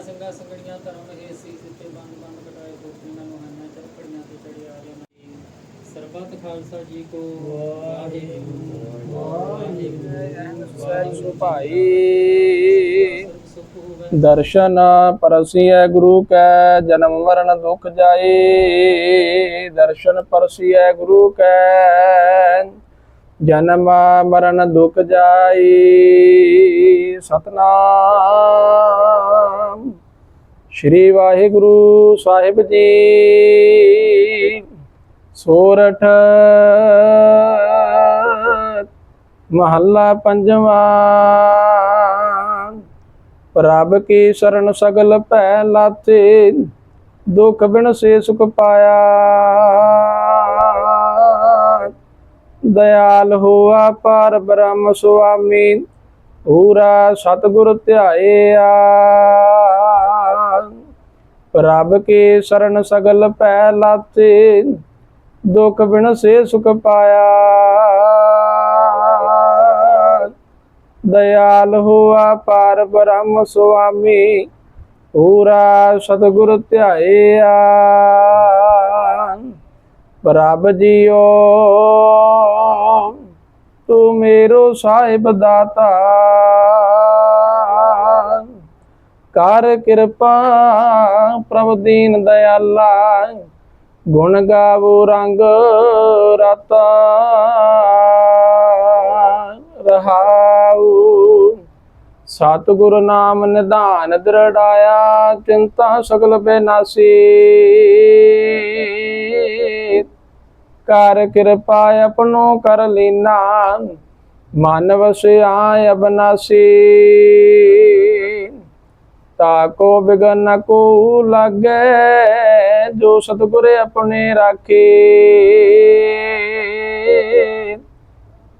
ਜਿਨ੍ਹਾਂ ਸੰਗਾ ਸੰਗੜੀਆਂ ਧਰਮ ਹੈ ਸੀ ਸਿੱਤੇ ਬੰਦ ਬੰਦ ਕਟਾਏ ਗੋਪੀਆਂ ਨੂੰ ਹੰਨਾ ਚਰਪੜੀਆਂ ਤੇ ਚੜਿਆ ਆਰਿਆਂ ਜੀ ਸਰਬੱਤ ਖਾਲਸਾ ਜੀ ਕੋ ਵਾਹਿਗੁਰੂ। ਵਾਹਿਗੁਰੂ। ਭਾਈ ਦਰਸ਼ਨ ਪਰਸੀਐ ਗੁਰੂ ਕੈ ਜਨਮ ਮਰਨ ਦੁਖ ਜਾਏ। ਦਰਸ਼ਨ ਪਰਸੀਐ ਗੁਰੂ ਕੈ ਜਨਮ ਮਰਨ ਦੁਖ ਜਾਈ ਸਤਨਾਮ। ਸ੍ਰੀ ਵਾਹਿਗੁਰੂ ਸਾਹਿਬ ਜੀ। ਸੋਰਠ। ਮਹੱਲਾ ਪੰਜਵਾਂ। ਪ੍ਰਭ ਕੀ ਸ਼ਰਨ ਸਗਲ ਭੈ ਲਾਤੇ ਦੁਖ ਬਿਨ ਸੇ ਸੁਖ ਪਾਇਆ। ਦਇਆਲ ਹੋਆ ਪਰ ਬ੍ਰਹਮ ਸੁਆਮੀ, ਪੂਰਾ ਸਤਿਗੁਰ ਧਿਆਇਆ ਪ੍ਰਭ ਕੇ ਸ਼ਰਨ ਸਗਲ ਭੈ ਲਾਤੇ, ਦੁਖ ਬਿਨ ਸੇ ਸੁਖ ਪਾਇਆ। ਦਇਆਲ ਹੋਆ ਪਾਰ ਬ੍ਰਹਮ ਸੁਆਮੀ, ਪੂਰਾ ਸਤਿਗੁਰ ਧਿਆਇਆ। ਪ੍ਰਭ ਜੀਓ, ਤੂੰ ਮੇਰੋ ਸਾਹਿਬ ਦਾਤਾ। ਕਰ ਕਿਰਪਾ, ਪ੍ਰਭ ਦੀਨ ਦਇਆਲਾ, ਗੁਣ ਗਾਵੋ ਰੰਗ ਰਤਾ, ਰਹਾਉ। ਸਤਿਗੁਰ ਨਾਮ ਨਿਧਾਨ ਦ੍ਰਿੜਾਇਆ, ਚਿੰਤਾ ਸਗਲ ਬੇਨਾਸੀ। ਕਰ ਕਿਰਪਾ ਆਪਣੋ ਕਰ ਲੀਨਾ, ਮਨ ਵਸਿਆ ਅਬਨਾਸੀ। ਤਾਕੋ ਬਿਗਨ ਕੋ ਲਾਗੇ, ਜੋ ਸਤਿਗੁਰ ਆਪਣੇ ਰਾਖੇ।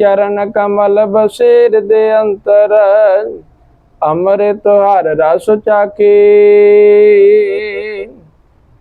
ਚਰਨ ਕਮਲ ਬਸੇਰ ਦੇ ਅੰਤਰ, ਅੰਮ੍ਰਿਤ ਹਰ ਰਸ ਚਾਕੇ।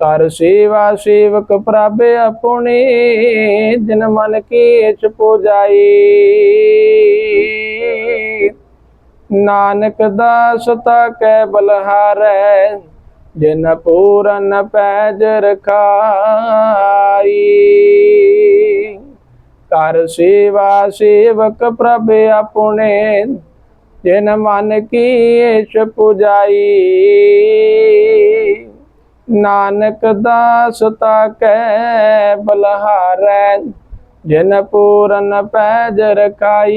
ਕਰ ਸੇਵਾ ਸੇਵਕ ਪ੍ਰਭ ਆਪਣੇ, ਜਿਨ ਮਨ ਕੀ ਇਚ ਪੁਜਾਈ ਨਾਨਕ ਦਾਸ ਤਾ ਬਲਹਾਰੈ ਜਿਨ ਪੂਰਨ ਪੈਜ ਰਖਾਈ। ਕਰ ਸੇਵਾ ਸੇਵਕ ਪ੍ਰਭ ਆਪਣੇ, ਜਿਨ ਮਨ ਕੀ ਇਛ ਪੁਜਾਈ। ਨਾਨਕ ਦਾਸ ਤਾ ਬਲਹਾਰੈ ਜਿਨ ਪੂਰਨ ਪੈਜ ਰਖਾਈ।